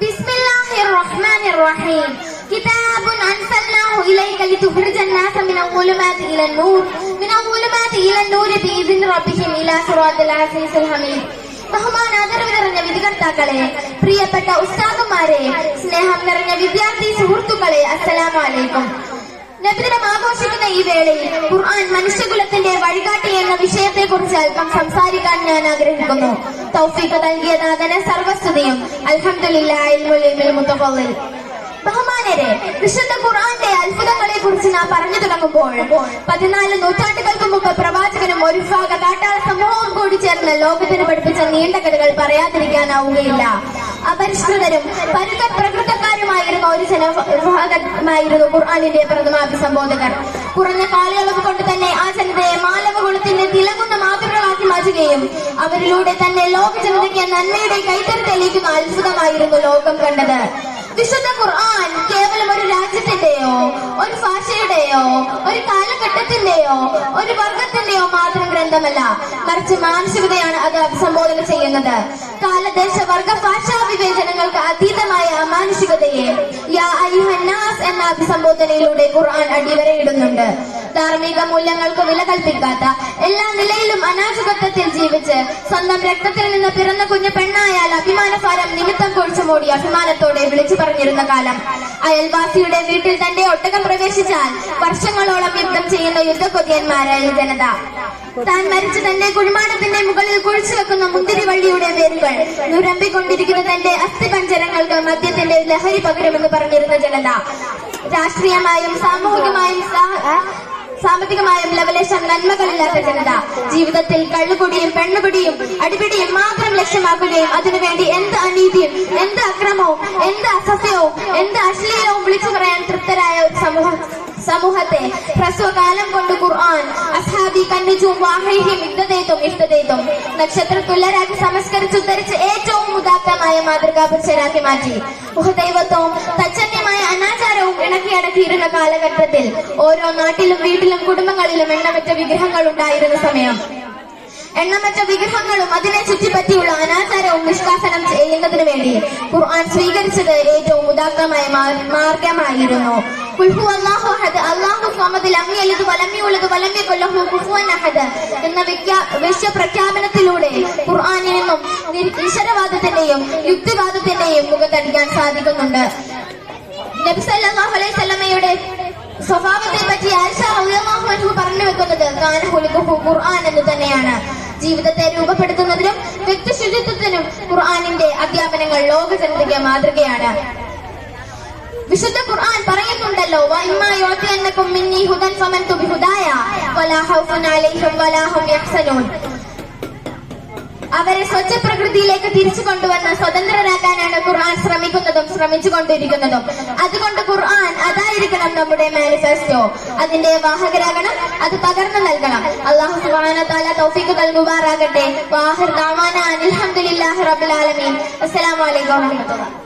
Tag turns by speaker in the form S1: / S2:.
S1: بسم الله الرحمن الرحيم كتاب أنزلناه إليك لتخرج الناس من الظلمات إلى النور من الظلمات إلى النور بإذن ربهم إلى صراط العزيز الحميد ബഹുമാന ആദരവ് നിറഞ്ഞ വിധികർത്താക്കളെ പ്രിയപ്പെട്ട ഉസ്താദുമാരെ സ്നേഹം നിറഞ്ഞ വിദ്യാർത്ഥി സുഹൃത്തുക്കളെ അസ്സലാമു അലൈക്കും നബിദിനം ആഘോഷിക്കുന്ന ഈ വേളയിൽ ഖുർആൻ മനുഷ്യകുലത്തിന്റെ വഴികാട്ടി എന്ന വിഷയത്തെ കുറിച്ച് അല്പം സംസാരിക്കാൻ ഞാൻ ആഗ്രഹിക്കുന്നു. തൗഫീഖ് നൽകിയ നാഥന് സർവസ്തുതിയും. അൽഹംദുലില്ലാഹിൽ ബഹുമാനരെ വിശുദ്ധ ഖുർആന്റെ അത്ഭുതങ്ങളെ കുറിച്ച് നാം പറഞ്ഞു തുടങ്ങുമ്പോൾ പതിനാല് നൂറ്റാണ്ടുകൾക്ക് മുമ്പ് പ്രവാചകനും ഒരു ഭാഗ കാട്ടാള സമൂഹവും കൂടി ചേർന്ന് ലോകത്തിന് പഠിപ്പിച്ച നീണ്ട കഥകൾ പറയാതിരിക്കാനാവുകയില്ല. അപരിഷ്കൃതരും പരുക്ക പ്രകൃതക്കാരുമായിരുന്ന ഒരു ജനവിഭാഗമായിരുന്നു ഖുർആാനിന്റെ പ്രഥമ അഭിസംബോധകർ. കുറഞ്ഞ കാലയളവ് കൊണ്ട് തന്നെ ആ ജനതയെ മാനവകുലത്തിന്റെ തിളങ്ങുന്ന മാതൃകളാക്കി മാറ്റുകയും അവരിലൂടെ തന്നെ ലോക ജനതയ്ക്ക് നന്മയുടെ കൈത്തറി തെളിയിക്കുന്ന അത്ഭുതമായിരുന്നു ലോകം കണ്ടത്. വിശുദ്ധ ഖുർആൻ കേവലം ഒരു രാജ്യത്തിന്റെയോ ഒരു ഭാഷയുടെയോ ഒരു കാലഘട്ടത്തിന്റെയോ ഒരു വർഗത്തിന്റെയോ മാത്രം ഗ്രന്ഥമല്ല മറിച്ച് മാനസികതയാണ് അത് അഭിസംബോധന ചെയ്യുന്നത്. കാലദേശ വർഗ ഭാഷാ വിവേചനങ്ങൾക്ക് അഭിസംബോധനയിലൂടെ ഖുർആൻ അടിവരയിടുന്നുണ്ട്. ധാർമ്മിക മൂല്യങ്ങൾക്ക് വില കൽപ്പിക്കാത്ത എല്ലാ നിലയിലും അനാജകത്വത്തിൽ ജീവിച്ച് സ്വന്തം രക്തത്തിൽ നിന്ന് പിറന്ന കുഞ്ഞു പെണ്ണായാൽ അഭിമാനഭാരം നിമിത്തം കുഴിച്ചുമൂടി അഭിമാനത്തോടെ വിളിച്ചു പറഞ്ഞിരുന്ന കാലം. അയൽവാസിയുടെ വീട്ടിൽ തന്റെ ഒട്ടകം പ്രവേശിച്ചാൽ വർഷങ്ങളോളം യുദ്ധം ചെയ്യുന്ന യുദ്ധക്കൊതിയന്മാരായ ജനത. താൻ മരിച്ച തന്റെ കുഴിമാടത്തിന്റെ മുകളിൽ കുഴിച്ചു വെക്കുന്ന മുന്തിരിവള്ളിയുടെ വേരുകൾ നുരമ്പിക്കൊണ്ടിരിക്കുന്ന തന്റെ അസ്ഥിപഞ്ചരങ്ങൾക്ക് മദ്യത്തിന്റെ ലഹരി പകരുമെന്ന് പറഞ്ഞിരുന്ന ജനത. രാഷ്ട്രീയമായും സാമൂഹികമായും സാമ്പത്തികമായും ലവലേശം നന്മകളില്ലാത്ത ജനത ജീവിതത്തിൽ കള്ളുകുടിയും പെണ്ണുപിടിയും അടിപിടിയും മാത്രം ലക്ഷ്യമാക്കുകയും അതിനുവേണ്ടി എന്ത് അനീതിയും എന്ത് അക്രമവും എന്ത് അസസ്യവും എന്ത് അശ്ലീലവും വിളിച്ചു പറയാൻ തൃപ്തരായ ഒരു സമൂഹം സമൂഹത്തെ ഹ്രസ്വകാലം കൊണ്ട് ഖുർആൻ അസ്ഹാബി കന്നുജും വാഹൈഹിം ഇഷ്ടതേതും ഇഷ്ടതേതും നക്ഷത്ര തുല്യരാക്കി സംസ്കരിച്ച് ഉദ്ധരിച്ച് ഏറ്റവും ഉദാത്തമായ മാതൃകാ പുരുഷരാക്കി മാറ്റി. മുഖദൈവത്വവും തച്ചന്യമായ അനാചാരവും ഇണക്കിയടക്കിയിരുന്ന കാലഘട്ടത്തിൽ ഓരോ നാട്ടിലും വീട്ടിലും കുടുംബങ്ങളിലും എണ്ണമറ്റ വിഗ്രഹങ്ങൾ ഉണ്ടായിരുന്ന സമയം. എണ്ണമറ്റ വിഗ്രഹങ്ങളും അതിനെ ചുറ്റിപ്പറ്റിയുള്ള അനാചാരവും നിഷ്കാസനം ചെയ്യുന്നതിന് വേണ്ടി ഖുർആൻ സ്വീകരിച്ചത് ഏറ്റവും ഉദാത്തമായ മാർഗമായിരുന്നു. എന്ന വിഖ്യാ- വിശ്വപ്രഖ്യാപനത്തിലൂടെ ഖുർആാനിൽ നിന്നും നി- ഈശ്വരവാദത്തിന്റെയും യുക്തിവാദത്തിന്റെയും മുഖത്തടിക്കാൻ സാധിക്കുന്നുണ്ട്. നബി സല്ലല്ലാഹു അലൈഹി വസല്ലമയുടെ സ്വഭാവത്തെ പറ്റി ആയിഷ റളിയല്ലാഹു അൻഹു പറഞ്ഞു വെക്കുന്നത് ഖുർആൻ എന്ന് തന്നെയാണ്. ജീവിതത്തെ രൂപപ്പെടുത്തുന്നതിനും വ്യക്തി ശുചിത്വത്തിനും ഖുർആനിന്റെ അധ്യാപനങ്ങൾ ലോക ജനതയ്ക്ക് മാതൃകയാണ്. വിശുദ്ധ ഖുർആൻ പറയുന്നുണ്ടല്ലോ വഇമ്മാ യുഅതിയന്നകും മിന്നി ഹുദൻ ഫമൻ തുബിഹുദായ വലാ ഖൗഫുൻ അലൈഹിം വലാ ഹും യഹ്സനൂൻ. അവരെ സ്വച്ഛ പ്രകൃതിയിലേക്ക് തിരിച്ചു കൊണ്ടുവന്ന് സ്വതന്ത്രരാക്കാനാണ് ഖുർആൻ ശ്രമിക്കുന്നതും ശ്രമിച്ചു കൊണ്ടിരിക്കുന്നതും അതുകൊണ്ട് ഖുർആൻ അതായിരിക്കണം നമ്മുടെ മാനിഫെസ്റ്റോ. അതിന്റെ വാഹകരാകണം അത് പകർന്നു നൽകണം. അള്ളാഹു സുബാന തൗഫീഖ് നൽകുമാറാകട്ടെ. വാഹിർ ദാവാന അൽഹംദുലില്ലാഹി റബ്ബിൽ ആലമീൻ. അസ്സലാമു അലൈക്കും വറഹ്മത്തുള്ളാഹി